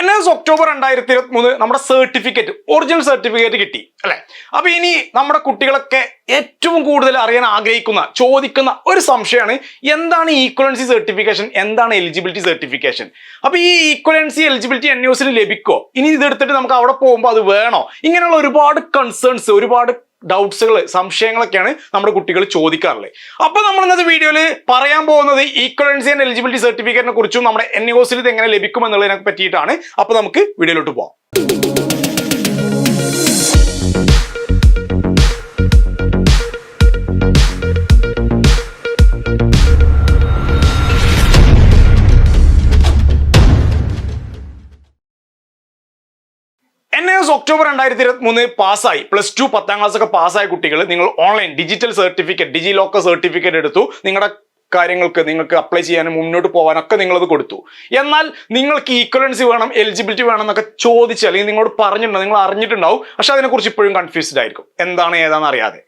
N October രണ്ടായിരത്തി ഇരുപത്തി മൂന്ന് നമ്മുടെ സർട്ടിഫിക്കറ്റ് ഒറിജിനൽ സർട്ടിഫിക്കറ്റ് കിട്ടി അല്ലെ? അപ്പൊ ഇനി നമ്മുടെ കുട്ടികളൊക്കെ ഏറ്റവും കൂടുതൽ അറിയാൻ ആഗ്രഹിക്കുന്ന ചോദിക്കുന്ന ഒരു സംശയമാണ് എന്താണ് ഈക്വലൻസി സർട്ടിഫിക്കേഷൻ എന്താണ് എലിജിബിലിറ്റി സർട്ടിഫിക്കേഷൻ അപ്പൊ ഈ ഈക്വലൻസി എലിജിബിലിറ്റി എൻ ലഭിക്കോ? ഇനി ഇതെടുത്തിട്ട് നമുക്ക് അവിടെ പോകുമ്പോൾ അത് വേണോ? ഇങ്ങനെയുള്ള ഒരുപാട് കൺസേൺസ് ഒരുപാട് ഡൗട്ട്സുകൾ സംശയങ്ങളൊക്കെയാണ് നമ്മുടെ കുട്ടികൾ ചോദിക്കാറുള്ളത് അപ്പോൾ നമ്മൾ ഇന്നത്തെ വീഡിയോയിൽ പറയാൻ പോകുന്നത് ഈക്വലൻസി ആൻഡ് എലിജിബിലിറ്റി സർട്ടിഫിക്കറ്റിനെ കുറിച്ചും നമ്മുടെ എൻ ഇത് എങ്ങനെ ലഭിക്കും എന്നുള്ളതിനെ പറ്റിയിട്ടാണ്. അപ്പോൾ നമുക്ക് വീഡിയോയിലോട്ട് പോവാം. ഒക്ടോബർ രണ്ടായിരത്തി ഇരുപത്തി മൂന്ന് പാസ്സായി. പ്ലസ് ടു പത്താം ക്ലാസ് ഒക്കെ പാസ്സായ കുട്ടികൾ നിങ്ങൾ online digital certificate DigiLocker certificate എടുത്തു. നിങ്ങളുടെ കാര്യങ്ങൾക്ക് നിങ്ങൾക്ക് അപ്ലൈ ചെയ്യാനും മുന്നോട്ട് പോകാനൊക്കെ നിങ്ങളത് കൊടുത്തു. എന്നാൽ നിങ്ങൾക്ക് ഈക്വലൻസി വേണം എലിജിബിലിറ്റി വേണം എന്നൊക്കെ ചോദിച്ച് അല്ലെങ്കിൽ നിങ്ങളോട് പറഞ്ഞിട്ടുണ്ടോ നിങ്ങൾ അറിഞ്ഞിട്ടുണ്ടാവും. പക്ഷെ അതിനെക്കുറിച്ച് ഇപ്പോഴും കൺഫ്യൂസ്ഡ് ആയിരിക്കും. എന്താണ് ഏതാണെന്ന് അറിയാതെ.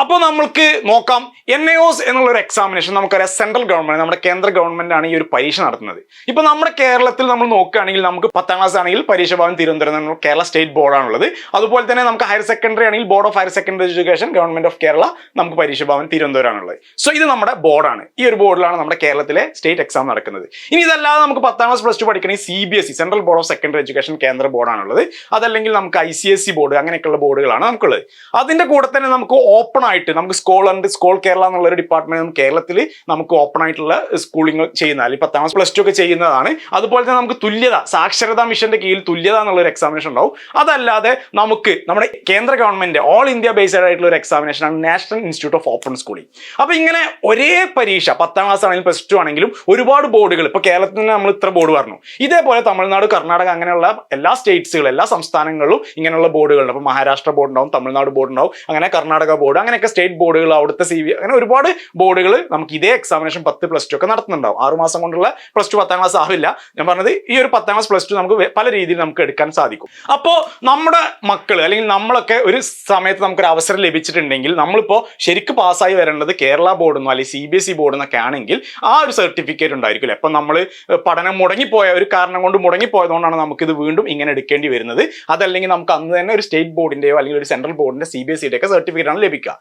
അപ്പോൾ നമ്മൾക്ക് നോക്കാം എൻ എ ഒസ് എന്നുള്ള ഒരു എക്സാമിനേഷൻ നമുക്കറിയാം സെൻട്രൽ ഗവൺമെന്റ് നമ്മുടെ കേന്ദ്ര ഗവൺമെന്റ് ആണ് ഈ ഒരു പരീക്ഷ നടത്തുന്നത്. ഇപ്പൊ നമ്മുടെ കേരളത്തിൽ നമ്മൾ നോക്കുകയാണെങ്കിൽ നമുക്ക് പത്താം ക്ലാസ് ആണെങ്കിൽ പരീക്ഷ ഭവൻ തിരുവനന്തപുരം കേരള സ്റ്റേറ്റ് ബോർഡാണുള്ളത് അതുപോലെ തന്നെ നമുക്ക് ഹയർ സെക്കൻഡറി ആണെങ്കിൽ board of higher secondary education government of Kerala നമുക്ക് പരീക്ഷ ഭവൻ തിരുവനന്തപുരമാണുള്ളത് സോ ഇത് നമ്മുടെ ബോർഡാണ് ഈ ഒരു ബോർഡിലാണ് നമ്മുടെ കേരളത്തിലെ സ്റ്റേറ്റ് എക്സാം നടക്കുന്നത്. ഇനി ഇതല്ലാതെ നമുക്ക് പത്താം ക്ലാസ് പ്ലസ് ടു പഠിക്കണമെങ്കിൽ C B S E central board of secondary education കേന്ദ്ര ബോർഡാണുള്ളത് അതല്ലെങ്കിൽ നമുക്ക് I C S C board അങ്ങനെയൊക്കെയുള്ള ബോർഡുകളാണ് നമുക്കുള്ളത്. അതിന്റെ കൂടെ തന്നെ നമുക്ക് ഓപ്പൺ ആയിട്ട് നമുക്ക് സ്കോൾ ഉണ്ട് സ്കോൾ കേരള എന്നുള്ള ഒരു ഡിപ്പാർട്ട്മെന്റ് കേരളത്തിൽ നമുക്ക് ഓപ്പൺ ആയിട്ടുള്ള സ്കൂളിംഗ് ചെയ്യുന്ന അല്ലെങ്കിൽ പത്താം ക്ലാസ് പ്ലസ് ടു ഒക്കെ ചെയ്യുന്നതാണ്. അതുപോലെ തന്നെ നമുക്ക് തുല്യത സാക്ഷരതാ മിഷന്റെ കീഴിൽ തുല്യത എന്നുള്ള ഒരു എക്സാമിനേഷൻ ഉണ്ടാവും. അതല്ലാതെ നമുക്ക് നമ്മുടെ കേന്ദ്ര ഗവൺമെന്റ് ഓൾ ഇന്ത്യ ബേസ്ഡ് ആയിട്ടുള്ള ഒരു എക്സാമിനേഷൻ ആണ് national institute of open schooling അപ്പൊ ഇങ്ങനെ ഒരേ പരീക്ഷ പത്താം ക്ലാസ് ആണെങ്കിലും പ്ലസ് ടു ആണെങ്കിലും ഒരുപാട് ബോർഡുകൾ ഇപ്പൊ കേരളത്തിൽ തന്നെ നമ്മൾ ഇത്ര ബോർഡ് പറഞ്ഞു ഇതേപോലെ തമിഴ്നാട് കർണാടക അങ്ങനെയുള്ള എല്ലാ സ്റ്റേറ്റ്സുകളും എല്ലാ സംസ്ഥാനങ്ങളിലും ഇങ്ങനെയുള്ള ബോർഡുകളുണ്ട് അപ്പൊ മഹാരാഷ്ട്ര ബോർഡ് ഉണ്ടാവും തമിഴ്നാട് ബോർഡ് ഉണ്ടാവും അങ്ങനെ കർണാടക ബോർഡ് അങ്ങനെയൊക്കെ സ്റ്റേറ്റ് ബോർഡുകൾ അവിടുത്തെ സി അങ്ങനെ ഒരുപാട് ബോർഡുകൾ നമുക്ക് ഇതേ എക്സാമിനേഷൻ പത്ത് പ്ലസ് ടു ഒക്കെ നടത്തുന്നുണ്ടാവും. ആറ് മാസം കൊണ്ടുള്ള പ്ലസ് ടു പത്താം ക്ലാസ് ആവില്ല. ഞാൻ പറഞ്ഞത് ഈ ഒരു പത്താം ക്ലാസ് പ്ലസ് ടു നമുക്ക് പല രീതിയിൽ നമുക്ക് എടുക്കാൻ സാധിക്കും. അപ്പോൾ നമ്മുടെ മക്കൾ അല്ലെങ്കിൽ നമ്മളൊക്കെ ഒരു സമയത്ത് നമുക്കൊരു അവസരം ലഭിച്ചിട്ടുണ്ടെങ്കിൽ നമ്മളിപ്പോൾ ശരിക്കും പാസ്സായി വരേണ്ടത് കേരള ബോർഡിൽ നിന്നോ അല്ലെങ്കിൽ സി ബി എസ് ഇ ബോർഡിൽ നിന്നൊക്കെ ആണെങ്കിൽ ആ ഒരു സർട്ടിഫിക്കറ്റ് ഉണ്ടായിരിക്കില്ല. അപ്പം നമ്മൾ പഠനം മുടങ്ങിപ്പോയ ഒരു കാരണം കൊണ്ട് മുടങ്ങിപ്പോയതുകൊണ്ടാണ് നമുക്കിത് വീണ്ടും ഇങ്ങനെ എടുക്കേണ്ടി വരുന്നത്. അതല്ലെങ്കിൽ നമുക്ക് അന്ന് തന്നെ ഒരു സ്റ്റേറ്റ് ബോർഡിന്റെയോ അല്ലെങ്കിൽ ഒരു സെൻട്രൽ ബോർഡിന്റെ സി ബി എസ് സിയുടെ ഒക്കെ സർട്ടിഫിക്കറ്റ് ലഭിക്കുക.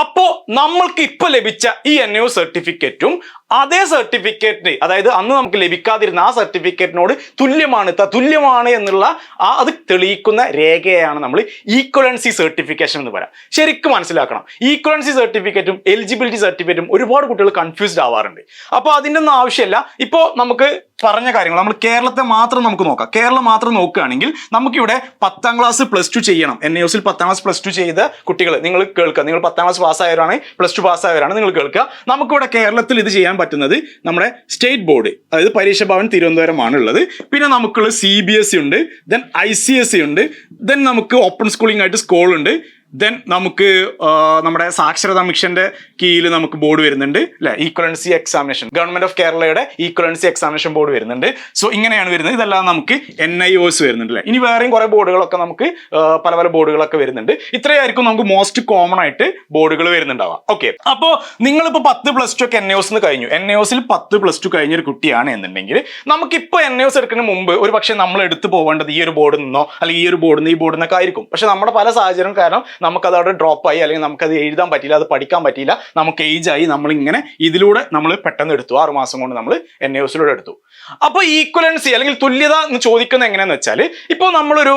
അപ്പോ നമ്മൾക്ക് ഇപ്പൊ ലഭിച്ച ഈ എൻ യു സർട്ടിഫിക്കറ്റും അതേ സർട്ടിഫിക്കറ്റിന് അതായത് അന്ന് നമുക്ക് ലഭിക്കാതിരുന്ന ആ സർട്ടിഫിക്കറ്റിനോട് തുല്യമാണ് തുല്യമാണ് എന്നുള്ള ആ അത് തെളിയിക്കുന്ന രേഖയാണ് നമ്മൾ ഈക്വലൻസി സർട്ടിഫിക്കേഷൻ എന്ന് പറയാം. ശരിക്കും മനസ്സിലാക്കണം. ഈക്വലൻസി സർട്ടിഫിക്കറ്റും എലിജിബിലിറ്റി സർട്ടിഫിക്കറ്റും ഒരുപാട് കുട്ടികൾ കൺഫ്യൂസ്ഡ് ആവാറുണ്ട്. അപ്പോൾ അതിന്റെ ഒന്നും ആവശ്യമില്ല. ഇപ്പോൾ നമുക്ക് പറഞ്ഞ കാര്യങ്ങൾ നമ്മൾ കേരളത്തെ മാത്രം നമുക്ക് നോക്കാം. കേരളം മാത്രം നോക്കുകയാണെങ്കിൽ നമുക്കിവിടെ പത്താം ക്ലാസ് പ്ലസ് ടു ചെയ്യണം. എൻ എസിൽ പത്താം ക്ലാസ് പ്ലസ് ടു ചെയ്ത കുട്ടികൾ നിങ്ങൾ കേൾക്കുക നിങ്ങൾ പത്താം ക്ലാസ് പാസ്സായവരാണ് പ്ലസ് ടു പാസ്സായവരാണ് നിങ്ങൾ കേൾക്കുക. നമുക്കിവിടെ കേരളത്തിൽ ഇത് ചെയ്യാൻ പറ്റുന്നത് നമ്മുടെ സ്റ്റേറ്റ് ബോർഡ് അതായത് പരീക്ഷ ഭവൻ തിരുവനന്തപുരമാണ് ഉള്ളത്. പിന്നെ നമുക്കുള്ള സി ബി എസ് ഉണ്ട് ദെൻ ഐ സി എസ് ഉണ്ട് ദെൻ നമുക്ക് ഓപ്പൺ സ്കൂളിംഗ് ആയിട്ട് സ്കൂൾ ഉണ്ട്. ദെൻ നമുക്ക് നമ്മുടെ സാക്ഷരതാ മിഷന്റെ കീഴിൽ നമുക്ക് ബോർഡ് വരുന്നുണ്ട് അല്ലെ ഈക്വലൻസി എക്സാമിനേഷൻ ഗവൺമെന്റ് ഓഫ് കേരളയുടെ ഈക്വലൻസി എക്സാമിനേഷൻ ബോർഡ് വരുന്നുണ്ട്. സോ ഇങ്ങനെയാണ് വരുന്നത്. ഇതെല്ലാം നമുക്ക് എൻ ഐ ഒസ് വരുന്നുണ്ട് അല്ലെ ഇനി വേറെയും കുറെ ബോർഡുകളൊക്കെ നമുക്ക് പല പല ബോർഡുകളൊക്കെ വരുന്നുണ്ട്. ഇത്രയായിരിക്കും നമുക്ക് മോസ്റ്റ് കോമൺ ആയിട്ട് ബോർഡുകൾ വരുന്നുണ്ടാവാം ഓക്കെ അപ്പോ നിങ്ങളിപ്പോൾ പത്ത് പ്ലസ് ടു ഒക്കെ എൻ എസ് കഴിഞ്ഞു. എൻ എസിൽ പത്ത് പ്ലസ് ടു കഴിഞ്ഞൊരു കുട്ടിയാണ് എന്നുണ്ടെങ്കിൽ നമുക്കിപ്പോൾ എൻ എസ് എടുക്കുന്ന മുമ്പ് ഒരു പക്ഷേ നമ്മൾ എടുത്തു പോകേണ്ടത് ഈ ഒരു ബോർഡിൽ നിന്നോ അല്ലെങ്കിൽ ഈ ഒരു ബോർഡിൽ നിന്ന് ഈ ബോർഡിൽ നിന്നൊക്കെ ആയിരിക്കും. പക്ഷെ നമ്മുടെ പല സാഹചര്യം കാരണം നമുക്കത് അവിടെ ഡ്രോപ്പ് ആയി അല്ലെങ്കിൽ നമുക്കത് എഴുതാൻ പറ്റില്ല അത് പഠിക്കാൻ പറ്റിയില്ല. നമുക്ക് ഏജ് ആയി നമ്മൾ ഇങ്ങനെ ഇതിലൂടെ നമ്മൾ പെട്ടെന്ന് എടുത്തു. ആറ് മാസം കൊണ്ട് നമ്മൾ എൻ എസിലൂടെ എടുത്തു. അപ്പോൾ ഈക്വലൻസി അല്ലെങ്കിൽ തുല്യത എന്ന് ചോദിക്കുന്നത് എങ്ങനെയാന്ന് വെച്ചാൽ ഇപ്പോൾ നമ്മളൊരു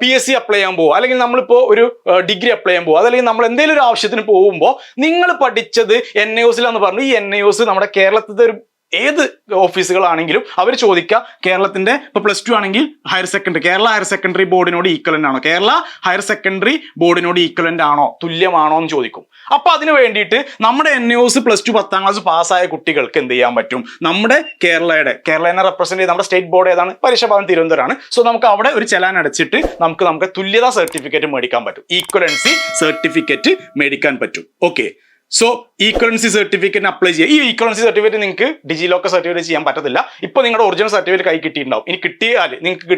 പി എസ് സി അപ്ലൈ ചെയ്യാൻ പോകും അല്ലെങ്കിൽ നമ്മളിപ്പോൾ ഒരു ഡിഗ്രി അപ്ലൈ ചെയ്യാൻ പോകും അതല്ലെങ്കിൽ നമ്മൾ എന്തെങ്കിലും ഒരു ആവശ്യത്തിന് പോകുമ്പോൾ നിങ്ങൾ പഠിച്ചത് എൻ എസിലാന്ന് പറഞ്ഞു. ഈ എൻ എസ് നമ്മുടെ കേരളത്തിലെ ഒരു ഏത് ഓഫീസുകളാണെങ്കിലും അവർ ചോദിക്കുക കേരളത്തിന്റെ ഇപ്പൊ പ്ലസ് ടു ആണെങ്കിൽ higher secondary Kerala higher secondary ബോർഡിനോട് equivalent ആണോ? കേരള ഹയർ സെക്കൻഡറി ബോർഡിനോട് ഈക്വലന്റ് ആണോ? തുല്യമാണോ എന്ന് ചോദിക്കും. അപ്പൊ അതിന് വേണ്ടിയിട്ട് നമ്മുടെ എൻ എസ് പ്ലസ് ടു പത്താം ക്ലാസ് പാസ്സായ കുട്ടികൾക്ക് എന്ത് ചെയ്യാൻ പറ്റും? നമ്മുടെ കേരളയുടെ കേരളനെ റെപ്രസെന്റ് ചെയ്ത് നമ്മുടെ സ്റ്റേറ്റ് ബോർഡ് ഏതാണ്? പരീക്ഷ ഭവൻ തിരുവനന്തപുരമാണ്. സോ നമുക്ക് അവിടെ ഒരു ചെലാൻ അടച്ചിട്ട് നമുക്ക് നമുക്ക് തുല്യതാ സർട്ടിഫിക്കറ്റ് മേടിക്കാൻ പറ്റും. ഈക്വലൻസി സർട്ടിഫിക്കറ്റ് മേടിക്കാൻ പറ്റും. ഓക്കെ സോ ഈക്വലൻസി സർട്ടിഫിക്കറ്റിന് അപ്ലൈ ചെയ്യുക ഈ ഈക്വലൻസി സർട്ടിഫിക്കറ്റ് നിങ്ങൾക്ക് ഡിജി ലോക്കർ സർട്ടിഫിക്കറ്റ് ചെയ്യാൻ പറ്റത്തില്ല. ഇപ്പോൾ നിങ്ങളുടെ ഒറിജിനൽ സർട്ടിഫിക്കറ്റ് കൈ കിട്ടിയിട്ടുണ്ടാവും. ഇനി കിട്ടിയാൽ നിങ്ങൾക്ക്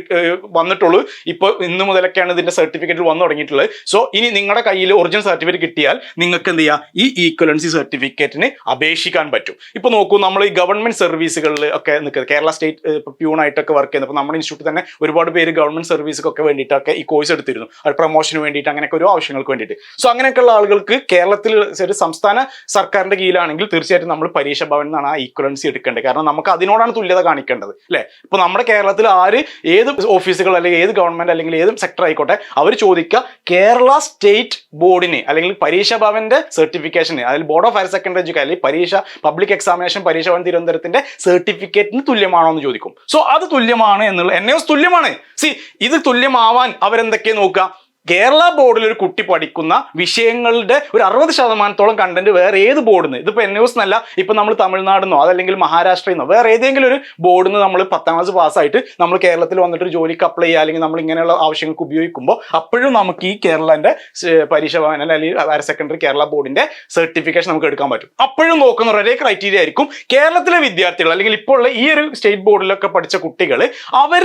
വന്നിട്ടുള്ളൂ. ഇപ്പോൾ ഇന്ന് മുതലൊക്കെയാണ് ഇതിന്റെ സർട്ടിഫിക്കറ്റ് വന്നു തുടങ്ങിയിട്ടുള്ളത്. സോ ഇനി നിങ്ങളുടെ കയ്യിൽ ഒറിജിനൽ സർട്ടിഫിക്കറ്റ് കിട്ടിയാൽ നിങ്ങൾക്ക് എന്ത് ചെയ്യാം? ഈ ഈക്വലൻസി സർട്ടിഫിക്കറ്റിന് അപേക്ഷിക്കാൻ പറ്റും. ഇപ്പോൾ നോക്കൂ നമ്മൾ ഈ ഗവൺമെന്റ് സർവീസുകളിൽ ഒക്കെ നിൽക്കുന്നത്. കേരള സ്റ്റേറ്റ് പ്യൂൺ ആയിട്ടൊക്കെ വർക്ക് ചെയ്യുന്നത്. അപ്പോൾ നമ്മുടെ ഇൻസ്റ്റിറ്റ്യൂട്ടിൽ തന്നെ ഒരുപാട് പേര് ഗവൺമെന്റ് സർവീസുകൾക്ക് വേണ്ടിയിട്ടൊക്കെ ഈ കോഴ്സ് എടുത്തിരുന്നു. അത് പ്രൊമോഷന് വേണ്ടിയിട്ട് അങ്ങനെയൊക്കെ ഓരോ ആവശ്യങ്ങൾക്ക് വേണ്ടിയിട്ട്. സോ അങ്ങനെയൊക്കെയുള്ള ആളുകൾക്ക് കേരളത്തിൽ ഒരു സംസ്ഥാന സർക്കാരിന്റെ കീഴിലാണെങ്കിൽ തീർച്ചയായിട്ടും നമ്മൾ പരീക്ഷ ഭവൻ എന്നാണ് ആ ഈക്വലൻസി എടുക്കേണ്ടത്. കാരണം നമുക്ക് അതിനോടാണ് തുല്യത കാണിക്കേണ്ടത് അല്ലേ? ഇപ്പൊ നമ്മുടെ കേരളത്തിൽ ആര് ഏത് ഓഫീസുകൾ അല്ലെങ്കിൽ ഏത് ഗവൺമെന്റ് അല്ലെങ്കിൽ ഏത് സെക്ടർ ആയിക്കോട്ടെ അവർ ചോദിക്കുക കേരള സ്റ്റേറ്റ് ബോർഡിന് അല്ലെങ്കിൽ പരീക്ഷ ഭവന്റെ സർട്ടിഫിക്കേഷന് അതിൽ board of higher secondary education അല്ലെങ്കിൽ പരീക്ഷ പബ്ലിക് എക്സാമിനേഷൻ പരീക്ഷ ഭവൻ തിരുവനന്തപുരത്തിന്റെ സർട്ടിഫിക്കറ്റിന് തുല്യമാണോ എന്ന് ചോദിക്കും. സോ അത് തുല്യമാണ് എന്നുള്ള എൻ എസ് തുല്യമാണ്. സി ഇത് തുല്യമാവാൻ അവരെന്തൊക്കെ നോക്കുക? കേരള ബോർഡിൽ ഒരു കുട്ടി പഠിക്കുന്ന വിഷയങ്ങളുടെ ഒരു അറുപത് ശതമാനത്തോളം കണ്ടന്റ് വേറെ ഏത് ബോർഡിൽ നിന്ന് ഇതിപ്പോൾ എൻ ന്യൂസ് എന്നല്ല ഇപ്പൊ നമ്മൾ തമിഴ്നാടിന്നോ അതല്ലെങ്കിൽ മഹാരാഷ്ട്രയിൽ നിന്നോ വേറെ ഏതെങ്കിലും ഒരു ബോർഡിൽ നിന്ന് നമ്മൾ പത്താം ക്ലാസ് പാസ്സായിട്ട് നമ്മൾ കേരളത്തിൽ വന്നിട്ട് ഒരു ജോലിക്ക് അപ്ലൈ ചെയ്യുക അല്ലെങ്കിൽ നമ്മൾ ഇങ്ങനെയുള്ള ആവശ്യങ്ങൾക്ക് ഉപയോഗിക്കുമ്പോൾ അപ്പോഴും നമുക്ക് ഈ കേരളന്റെ സ് പരീക്ഷ ഭവൻ അല്ലെങ്കിൽ ഹയർ സെക്കൻഡറി കേരള ബോർഡിന്റെ സർട്ടിഫിക്കേഷൻ നമുക്ക് എടുക്കാൻ പറ്റും. അപ്പോഴും നോക്കുന്ന ഒരേ ക്രൈറ്റീരിയ ആയിരിക്കും കേരളത്തിലെ വിദ്യാർത്ഥികൾ അല്ലെങ്കിൽ ഇപ്പോൾ ഉള്ള ഈ ഒരു സ്റ്റേറ്റ് ബോർഡിലൊക്കെ പഠിച്ച കുട്ടികൾ അവർ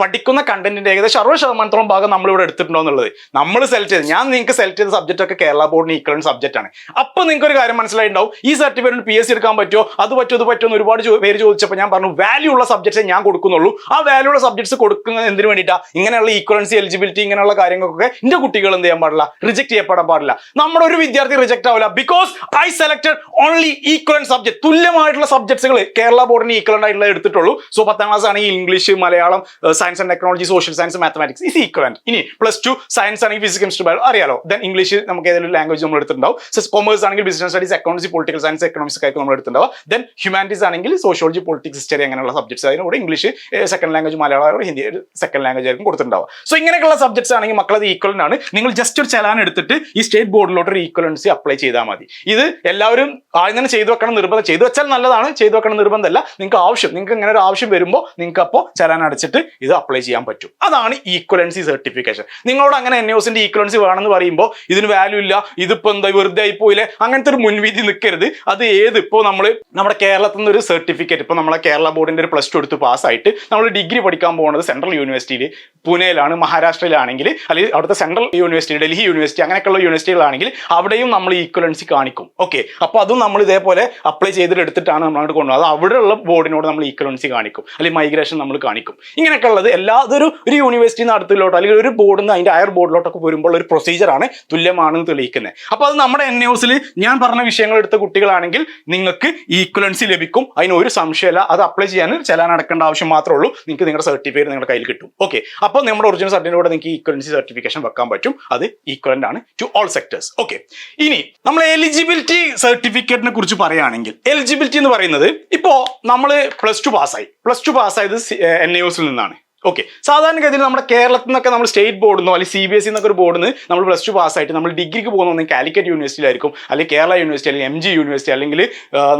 പഠിക്കുന്ന കണ്ടന്റിന്റെ ഏകദേശം അറുപത് ശതമാനത്തോളം ഭാഗം നമ്മളിവിടെ എടുത്തിട്ടുണ്ടോ എന്നുള്ളത്. നമ്മൾ സെലക്ട് ചെയ്ത് ഞാൻ നിങ്ങൾക്ക് സെലക്ട് ചെയ്ത സബ്ജക്റ്റ് ഒക്കെ കേരള ബോർഡിന് ഈക്വലന്റ് സബ്ജക്റ്റ് ആണ്. അപ്പൊ നിങ്ങൾക്ക് ഒരു കാര്യം മനസ്സിലായിട്ടുണ്ടാവും. ഈ സർട്ടിഫിക്കറ്റ് പി എസ് സി എടുക്കാൻ പറ്റുമോ? അത് പറ്റുമോ? ഇത് പറ്റുമോ? എന്ന് ഒരുപാട് പേര് ചോദിച്ചപ്പോൾ ഞാൻ പറഞ്ഞു വാല്യൂ ഉള്ള സബ്ജക്ട്സ് ഞാൻ കൊടുക്കുന്നുള്ളൂ. ആ വാല്യൂ ഉള്ള സബ്ജക്ട്സ് കൊടുക്കുന്നത് എന്തിനു വേണ്ടിയിട്ടാണ് ഇങ്ങനെയുള്ള ഈക്വലൻസി എലിജിബിലിറ്റി ഇങ്ങനെയുള്ള കാര്യങ്ങൾക്കൊക്കെ എന്റെ കുട്ടികൾ എന്ത് ചെയ്യാൻ പാടില്ല? റിജക്ട് ചെയ്യപ്പെടാൻ പാടില്ല. നമ്മുടെ ഒരു വിദ്യാർത്ഥി റിജക്ട് ആവില്ല. Because I selected only equivalent subject തുല്യമായിട്ടുള്ള സബ്ജക്ട്സുകൾ കേരള ബോർഡിന് ഈക്വൽ ആയിട്ടുള്ള എടുത്തിട്ടുള്ളൂ. സോ പത്താം ക്ലാസ് ആണെങ്കിൽ English Malayalam science and technology social science mathematics is equal ഇനി പ്ലസ് ടു സയൻസ് ആണെങ്കിൽ ഫിസിക്സ് കെമിസ്ട്രി ബയോ അറിയാലോ. ദെൻ ഇംഗ്ലീഷ് നമുക്ക് ഏതെങ്കിലും ലാംഗ്വേജ് നമ്മൾ എടുത്തിട്ടുണ്ടാവും. കൊമേഴ്സ് ആണെങ്കിൽ business studies accounts political science economics ആയിരിക്കും നമ്മൾ എടുത്തിട്ടുണ്ടാവും ദെൻ ഹ്യൂമാനിറ്റീസ് ആണെങ്കിൽ സോഷ്യോളജി പൊളിറ്റിക്സ് ഹിസ്റ്ററി അങ്ങനെയുള്ള സബ്ജക്ട്സ് അതിന് കൂടെ English second language Malayalam Hindi second language ആയിരിക്കും കൊടുത്തിട്ടുണ്ടാവുക. സോ ഇങ്ങനെയുള്ള സബ്ജക്ട്സ് ആണെങ്കിൽ മക്കളത് ഈക്വൽ ആണ്. നിങ്ങൾ ജസ്റ്റ് ഒരു ചലാൻ എടുത്തിട്ട് ഈ സ്റ്റേറ്റ് ബോർഡിലോട്ട് ഒരു ഈക്വലൻസി അപ്ലൈ ചെയ്താൽ മതി. ഇത് എല്ലാവരും ആദ്യം തന്നെ ചെയ്തു വെക്കണം നിർബന്ധം. ചെയ്തു വെച്ചാൽ നല്ലതാണ് ചെയ്തു വെക്കണം നിർബന്ധമല്ല. നിങ്ങൾക്ക് ആവശ്യം നിങ്ങൾക്ക് ഇങ്ങനെ ഒരു ആവശ്യം വരുമ്പോൾ നിങ്ങൾക്ക് അപ്പോൾ ചലാൻ അടച്ചിട്ട് ഇത് അപ്ലൈ ചെയ്യാൻ പറ്റും. അതാണ് ഈക്വലൻസി സർട്ടിഫിക്കേഷൻ നിങ്ങളോട് അങ്ങനെ എൻ എസിന്റെ ഈക്വലൻസി വേണമെന്ന് പറയുമ്പോൾ ഇതിന് വാല്യൂ ഇല്ല ഇതിപ്പോ എന്താ വെറുതെ ആയി പോയില്ലേ? അങ്ങനത്തെ ഒരു മുൻവിധി നിൽക്കരുത് അത് ഏത്? ഇപ്പോൾ നമ്മൾ നമ്മുടെ കേരളത്തിൽ നിന്ന് ഒരു സർട്ടിഫിക്കറ്റ് ഇപ്പോൾ നമ്മളെ കേരള ബോർഡിന്റെ ഒരു പ്ലസ് ടു എടുത്ത് പാസ്സായിട്ട് നമ്മൾ ഡിഗ്രി പഠിക്കാൻ പോകുന്നത് സെൻട്രൽ യൂണിവേഴ്സിറ്റിയിൽ പൂനെയിലാണ് മഹാരാഷ്ട്രയിലാണെങ്കിൽ അല്ലെങ്കിൽ അവിടുത്തെ സെൻട്രൽ യൂണിവേഴ്സിറ്റി ഡൽഹി യൂണിവേഴ്സിറ്റി അങ്ങനെയൊക്കെയുള്ള യൂണിവേഴ്സിറ്റികളാണെങ്കിൽ അവിടെയും നമ്മൾ ഈക്വലൻസി കാണിക്കും. ഓക്കെ അപ്പോൾ അതും നമ്മൾ ഇതേപോലെ അപ്ലൈ ചെയ്തിട്ട് എടുത്തിട്ടാണ് നമ്മൾ അങ്ങോട്ട് കൊണ്ടുപോകുന്നത് അത് അവിടെയുള്ള ബോർഡിനോട് നമ്മൾ ഈക്വലൻസി കാണിക്കും. അല്ലെങ്കിൽ മൈഗ്രേഷൻ നമ്മൾ കാണിക്കും. ഇങ്ങനെയൊക്കെ ഉള്ളത് എല്ലാ ഇതൊരു ഒരു യൂണിവേഴ്സിറ്റി നടത്തിലോട്ടോ അല്ലെങ്കിൽ ഒരു ബോർഡിൽ നിന്ന് അതിന്റെ അയർ ബോർഡിലോട്ടൊക്കെ വരുമ്പോൾ ഒരു പ്രൊസീജിയറാണ് തുല്യമാണെന്ന് തെളിയിക്കുന്നത്. അപ്പോൾ അത് നമ്മുടെ എൻ ന്യൂസിൽ ഞാൻ പറഞ്ഞ വിഷയങ്ങൾ എടുത്ത കുട്ടികളാണെങ്കിൽ നിങ്ങൾക്ക് ഈക്വലൻസി ലഭിക്കും. അതിന് ഒരു സംശയമല്ല. അത് അപ്ലൈ ചെയ്യാൻ ചെലാൻ അടക്കേണ്ട ആവശ്യം മാത്രമേ ഉള്ളൂ. നിങ്ങൾക്ക് നിങ്ങളുടെ സർട്ടിഫിക്കറ്റ് നിങ്ങളുടെ കയ്യിൽ കിട്ടും. ഓക്കെ അപ്പോൾ നമ്മുടെ ഒറിജിനൽ സർട്ടിഫിക്കറ്റ് നിങ്ങൾക്ക് ഈക്വലൻസി സർട്ടിഫിക്കേഷൻ വെക്കാൻ പറ്റും. അത് ഈക്വലന്റ് ആണ് ടു ഓൾ സെക്ടേഴ്സ് ഓക്കെ ഇനി നമ്മൾ എലിജിബിലിറ്റി സർട്ടിഫിക്കറ്റിനെ കുറിച്ച് പറയുകയാണെങ്കിൽ എലിജിബിലിറ്റി എന്ന് പറയുന്നത് ഇപ്പോൾ നമ്മൾ പ്ലസ് ടു പാസ്സായി പ്ലസ് ടു പാസ്സായത് എൻ യുസിൽ നിന്നാണ്. ഓക്കെ സാധാരണഗതിയിൽ നമ്മുടെ കേരളത്തിൽ നിന്നൊക്കെ നമ്മൾ സ്റ്റേറ്റ് ബോർഡിൽ നിന്നോ അല്ലെങ്കിൽ സി ബി എസ് എന്നൊക്കെ ഒരു ബോർഡിൽ നിന്ന് നമ്മൾ പ്ലസ് ടു പാസ്സായിട്ട് നമ്മൾ ഡിഗ്രിക്ക് പോകുന്ന കാലിക്കറ്റ് യൂണിവേഴ്സിറ്റിയിലായിരിക്കും അല്ലെങ്കിൽ കേരള യൂണിവേഴ്സിറ്റി അല്ലെങ്കിൽ എം ജി യൂണിവേഴ്സിറ്റി അല്ലെങ്കിൽ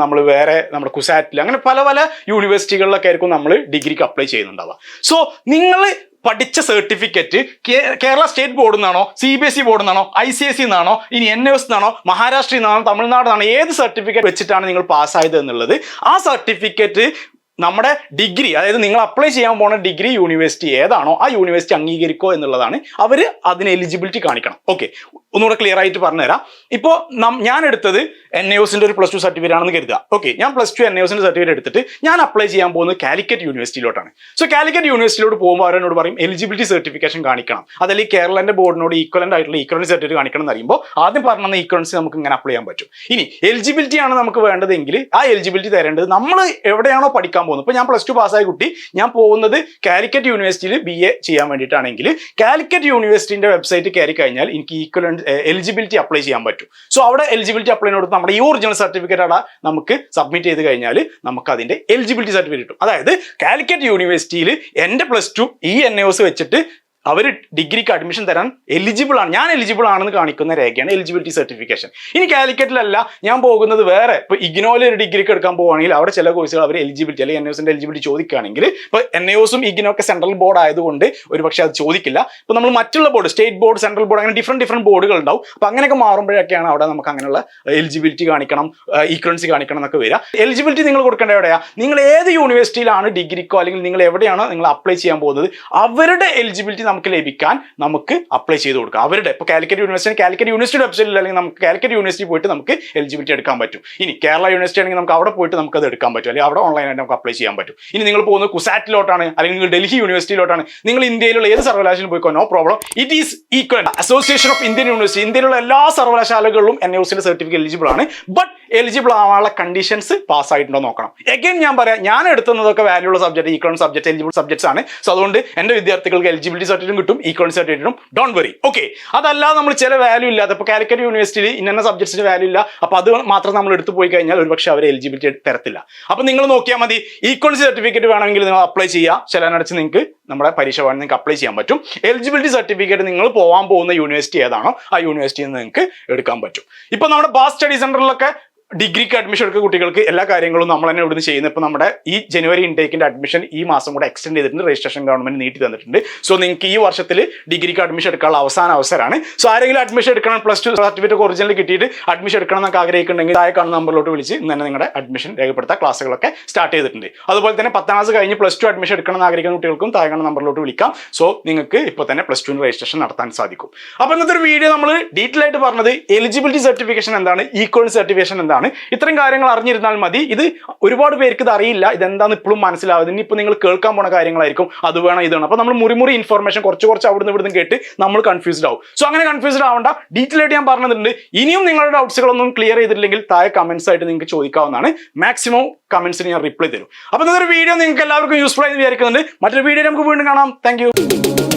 നമ്മൾ വേറെ നമ്മുടെ കുസാറ്റിൽ അങ്ങനെ പല പല യൂണിവേഴ്സിറ്റികളിലൊക്കെ ആയിരിക്കും നമ്മൾ ഡിഗ്രിക്ക് അപ്ലൈ ചെയ്യുന്നുണ്ടാവുക. സോ നിങ്ങൾ പഠിച്ച സർട്ടിഫിക്കറ്റ് കേരള സ്റ്റേറ്റ് ബോർഡിൽ നിന്നാണോ സി ബി എസ് ഇ ബോർഡിൽ നിന്നാണോ ഐ സി എസ് സി നിന്നാണോ ഇനി എൻ എസ് നിന്നാണോ മഹാരാഷ്ട്രയിൽ നിന്നാണോ തമിഴ്നാട് നിന്നാണോ ഏത് സർട്ടിഫിക്കറ്റ് വെച്ചിട്ടാണ് നിങ്ങൾ പാസ്സായത് എന്നുള്ളത്? ആ സർട്ടിഫിക്കറ്റ് നമ്മുടെ ഡിഗ്രി അതായത് നിങ്ങൾ അപ്ലൈ ചെയ്യാൻ പോണ ഡിഗ്രി യൂണിവേഴ്സിറ്റി ഏതാണോ ആ യൂണിവേഴ്സിറ്റി അംഗീകരിക്കോ എന്നുള്ളതാണ് അവർ അതിന് എലിജിബിലിറ്റി കാണിക്കണം. ഓക്കെ ഒന്നുകൂടെ ക്ലിയർ ആയിട്ട് പറഞ്ഞുതരാം. ഇപ്പോൾ ഞാൻ എടുത്തത് എൻ എസിന്റെ ഒരു പ്ലസ് ടു സർട്ടിഫിക്കറ്റ് ആണെന്ന് കരുതുക. ഓക്കെ ഞാൻ പ്ലസ് ടു എൻ എസിന്റെ സർട്ടിഫിക്കറ്റ് എടുത്തിട്ട് ഞാൻ അപ്ലൈ ചെയ്യാൻ പോകുന്നത് കാലിക്കറ്റ് യൂണിവേഴ്സിറ്റിയിലോട്ടാണ് സോ കാലിക്കറ്റ് യൂണിവേഴ്സിറ്റിയിലോട്ട് പോകുമ്പോൾ അവരോട് പറയും എലിജിബിലിറ്റി സർട്ടിഫിക്കേഷൻ കാണിക്കണം. അതല്ലെങ്കിൽ കേരളന്റെ ബോർഡിനോട് ഈക്വലന്റ് ആയിട്ടുള്ള ഈക്വൽ സർട്ടിഫിക്കറ്റ് കാണിക്കണം എന്ന് പറയുമ്പോൾ ആദ്യം പറഞ്ഞ ഈക്വലൻസി നമുക്ക് ഇങ്ങനെ അപ്ലൈ ചെയ്യാൻ പറ്റും. ഇനി എലിജിബിലിറ്റി ആണ് നമുക്ക് വേണ്ടതെങ്കിൽ ആ എലിജിബിലിറ്റി തരേണ്ടത് നമ്മൾ എവിടെയാണോ പഠിക്കാൻ പോകുന്നത് ഇപ്പോൾ ഞാൻ പ്ലസ് ടു പാസ്സായ കുട്ടി ഞാൻ പോകുന്നത് കാലിക്കറ്റ് യൂണിവേഴ്സിറ്റിയിൽ ബി എ ചെയ്യാൻ വേണ്ടിയിട്ടാണെങ്കിൽ കാലിക്കറ്റ് യൂണിവേഴ്സിറ്റിന്റെ വെബ്സൈറ്റ് കയറി കഴിഞ്ഞാൽ എനിക്ക് ഈക്വൽ എലിജിബിലിറ്റി അപ്ലൈ ചെയ്യാൻ പറ്റും. സോ അവിടെ എലിജിബിലിറ്റി അപ്ലൈ കൊടുത്ത് നമ്മുടെ ഈ ഒറിജിനൽ സർട്ടിഫിക്കറ്റ് അവിടെ നമുക്ക് സബ്മിറ്റ് ചെയ്ത് കഴിഞ്ഞാൽ നമുക്ക് അതിന്റെ എലിജിബിലിറ്റി സർട്ടിഫിക്കറ്റ് കിട്ടും. അതായത് കാലിക്കറ്റ് യൂണിവേഴ്സിറ്റിയിൽ എന്റെ പ്ലസ് ടു ഈ എൻ എസ് വെച്ചിട്ട് അവർ ഡിഗ്രിക്ക് അഡ്മിഷൻ തരാൻ എലിജിബിൾ ആണ്. ഞാൻ എലിജിബിൾ ആണെന്ന് കാണിക്കുന്ന രേഖയാണ് എലിജിബിലിറ്റി സർട്ടിഫിക്കേഷൻ ഇനി കാലിക്കറ്റിലല്ല ഞാൻ പോകുന്നത് വേറെ. ഇപ്പൊ ഇഗ്നോയിൽ ഒരു ഡിഗ്രിക്ക് എടുക്കാൻ പോവുകയാണെങ്കിൽ അവിടെ ചില കോഴ്സുകൾ അവർ എലിജിബിലിറ്റി അല്ലെങ്കിൽ എൻ എലിജിബിലിറ്റി ചോദിക്കുകയാണെങ്കിൽ ഇപ്പൊ എൻ എസും ഇഗ്നോ ഒക്കെ സെൻട്രൽ ബോർഡ് ആയതുകൊണ്ട് ഒരു പക്ഷേ അത് ചോദിക്കില്ല. ഇപ്പൊ നമ്മൾ മറ്റുള്ള board state board central board അങ്ങനെ ഡിഫറെന്റ് ഡിഫറെന്റ് ബോർഡുകൾ ഉണ്ടാവും. അപ്പോൾ അങ്ങനെയൊക്കെ മാറുമ്പോഴൊക്കെയാണ് അവിടെ നമുക്ക് അങ്ങനെയുള്ള എലിജിബിലിറ്റി കാണിക്കണം ഈക്വൻസി കാണിക്കണം എന്നൊക്കെ വരിക. എലിജിബിലിറ്റി നിങ്ങൾ കൊടുക്കേണ്ട എവിടെയാ? നിങ്ങൾ ഏത് യൂണിവേഴ്സിറ്റിയിലാണ് ഡിഗ്രിക്കോ അല്ലെങ്കിൽ നിങ്ങൾ എവിടെയാണോ നിങ്ങൾ അപ്ലൈ ചെയ്യാൻ പോകുന്നത് അവരുടെ എലിജിബിലിറ്റി നമുക്ക് ലഭിക്കാൻ നമുക്ക് അപ്ലൈ ചെയ്ത് കൊടുക്കാം. അവരുടെ ഇപ്പോൾ കാലിക്കറ്റ് യൂണിവേഴ്സിറ്റി കാലിക്കറ്റ് യൂണിവേഴ്സിറ്റി വെബ്സൈറ്റിൽ അല്ലെങ്കിൽ നമുക്ക് കാലിക്കറ്റ് യൂണിവേഴ്സിറ്റി പോയിട്ട് നമുക്ക് എലിജിബിലിറ്റി എടുക്കാൻ പറ്റും. ഇനി കേരള യൂണിവേഴ്സിറ്റി ആണെങ്കിൽ നമുക്ക് അവിടെ പോയിട്ട് നമുക്ക് അത് എടുക്കാൻ പറ്റും. അല്ലെങ്കിൽ അവിടെ ഓൺലൈനായിട്ട് നമുക്ക് അപ്ലൈ ചെയ്യാൻ പറ്റും. ഇനി നിങ്ങൾ പോകുന്നത് കുസാറ്റിലോട്ടാണ് അല്ലെങ്കിൽ നിങ്ങൾ ഡൽഹി യൂണിവേഴ്സിറ്റിയിലോട്ടാണ് നിങ്ങൾ ഇന്ത്യയിലുള്ള ഏത് സർവകലാശാലയിൽ പോയിക്കോ no problem it is equal association of Indian university ഇന്ത്യയിലുള്ള എല്ലാ സർവകലാശാലകളിലും എൻ യൂസിന്റെ സർട്ടിഫിക്കറ്റ് എലിജിബിൾ ആണ്. ബട്ട് എലിജിബിൾ ആവാനുള്ള കണ്ടീഷൻസ് പാസ് ആയിട്ടുണ്ടോ നോക്കണം. എഗൈൻ ഞാൻ പറയാം ഞാൻ എടുത്തുന്നതൊക്കെ വാല്യൂ ഉള്ള subject equal subject eligible subjects ആണ്. സോ അതുകൊണ്ട് എന്റെ വിദ്യാർത്ഥികൾക്ക് എലിജിബിലിറ്റി സർട്ടിഫിക്കറ്റും കിട്ടും ഈക്വൽ സർട്ടിഫിക്കറ്റും ഡോണ്ട് വെറി ഓക്കെ അതല്ലാതെ നമ്മൾ ചില വാല്യൂ ഇല്ലാതെ ഇപ്പോൾ കാലിക്കറ്റ് യൂണിവേഴ്സിറ്റിയിൽ ഇന്ന സബ്ജക്ട്സിന് വാല്യൂ ഇല്ല. അപ്പോൾ അത് മാത്രം നമ്മൾ എടുത്തു പോയി കഴിഞ്ഞാൽ ഒരുപക്ഷെ അവർ എലിജിബിലിറ്റി തരത്തില്ല. അപ്പോൾ നിങ്ങൾ നോക്കിയാൽ മതി. ഈക്വൽ സർട്ടിഫിക്കറ്റ് വേണമെങ്കിൽ നിങ്ങൾ അപ്ലൈ ചെയ്യുക. ചിലനടച്ച് നിങ്ങൾക്ക് നമ്മുടെ പരീക്ഷ വേണം നിങ്ങൾക്ക് അപ്ലൈ ചെയ്യാൻ പറ്റും. എലിജിബിലിറ്റി സർട്ടിഫിക്കറ്റ് നിങ്ങൾ പോകാൻ പോകുന്ന യൂണിവേഴ്സിറ്റി ഏതാണോ ആ യൂണിവേഴ്സിറ്റിയിൽ നിന്ന് നിങ്ങൾക്ക് എടുക്കാൻ പറ്റും. ഇപ്പോൾ നമ്മുടെ ബാസ് സ്റ്റഡി സെന്ററിലൊക്കെ ഡിഗ്രിക്ക് അഡ്മിഷൻ എടുക്കുന്ന കുട്ടികൾക്ക് എല്ലാ കാര്യങ്ങളും നമ്മൾ തന്നെ ഇവിടുന്ന് ചെയ്യുന്നത്. ഇപ്പോൾ നമ്മുടെ ഈ ജനുവരി ഇൻടേക്കിന്റെ അഡ്മിഷൻ ഈ മാസം കൂടെ എക്സ്റ്റെൻഡ് ചെയ്തിട്ടുണ്ട്. രജിസ്ട്രേഷൻ ഗവൺമെന്റ് നീട്ടി തന്നിട്ടുണ്ട്. സോ നിങ്ങൾക്ക് ഈ വർഷത്തിൽ ഡിഗ്രിക്ക് അഡ്മിഷൻ എടുക്കാനുള്ള അവസാന അവസരമാണ്. സോ ആരെങ്കിലും അഡ്മിഷൻ എടുക്കണം പ്ലസ് ടു സർട്ടിഫിക്കറ്റ് ഒറിജിനൽ കിട്ടിയിട്ട് അഡ്മിഷൻ എടുക്കണം എന്നൊക്കെ ആഗ്രഹിക്കുന്നുണ്ടെങ്കിൽ താഴെ കാണുന്ന നമ്പറിലോട്ട് വിളിച്ച് തന്നെ നിങ്ങളുടെ അഡ്മിഷൻ രേഖപ്പെടുത്താൻ ക്ലാസ്സുകളൊക്കെ സ്റ്റാർട്ട് ചെയ്തിട്ടുണ്ട്. അതുപോലെ തന്നെ പത്താം ക്ലാസ് കഴിഞ്ഞ് പ്ലസ് ടു അഡ്മിഷൻ എടുക്കണം എന്ന് ആഗ്രഹിക്കുന്ന കുട്ടികൾക്കും താഴെ കാണുന്ന നമ്പറിലോട്ട് വിളിക്കാം. സോ നിങ്ങൾക്ക് ഇപ്പോൾ തന്നെ പ്ലസ് ടുവിന് രജിസ്ട്രേഷൻ നടത്താൻ സാധിക്കും. അപ്പോൾ ഇന്നത്തെ ഒരു വീഡിയോ നമ്മൾ ഡീറ്റെയിൽ ആയിട്ട് പറഞ്ഞത് എലിജിബിലിറ്റി സർട്ടിഫിക്കേഷൻ എന്താണ്? ഈക്വൽ സർട്ടിഫിക്കേഷൻ എന്താണ്? ഇത്തരം കാര്യങ്ങൾ അറിഞ്ഞിരുന്നാൽ മതി. ഇത് ഒരുപാട് പേർക്ക് ഇത് അറിയില്ല. ഇതെന്താന്ന് ഇപ്പോഴും മനസ്സിലാവുന്നത് ഇനിയിപ്പോൾ നിങ്ങൾ കേൾക്കാൻ പോണ കാര്യങ്ങളായിരിക്കും. അത് വേണം ഇത് വേണം. അപ്പോൾ നമ്മൾ മുറിമുറി ഇൻഫർമേഷൻ കുറച്ച് കുറച്ച് അവിടുന്ന് ഇവിടുന്ന് കേട്ട് നമ്മൾ കൺഫ്യൂസ്ഡ് ആവും. സോ അങ്ങനെ കൺഫ്യൂസ്ഡ് ആവണ്ട. ഡീറ്റെയിൽ ആയിട്ട് ഞാൻ പറഞ്ഞിട്ടുണ്ട്. ഇനിയും നിങ്ങളുടെ ഡൗട്ട്സുകളൊന്നും ക്ലിയർ ചെയ്തിട്ടില്ലെങ്കിൽ താഴെ കമന്റ്സ് ആയിട്ട് നിങ്ങൾക്ക് ചോദിക്കാവുന്നതാണ്. മാക്സിമം കമന്റ്സിന് ഞാൻ റിപ്ലൈ തരും. അപ്പോൾ ഇന്നത്തെ വീഡിയോ നിങ്ങൾക്ക് എല്ലാവർക്കും യൂസ്ഫുൾ ആയി വിചാരിക്കുന്നുണ്ട്. മറ്റൊരു വീഡിയോ നമുക്ക് വീണ്ടും കാണാം. താങ്ക്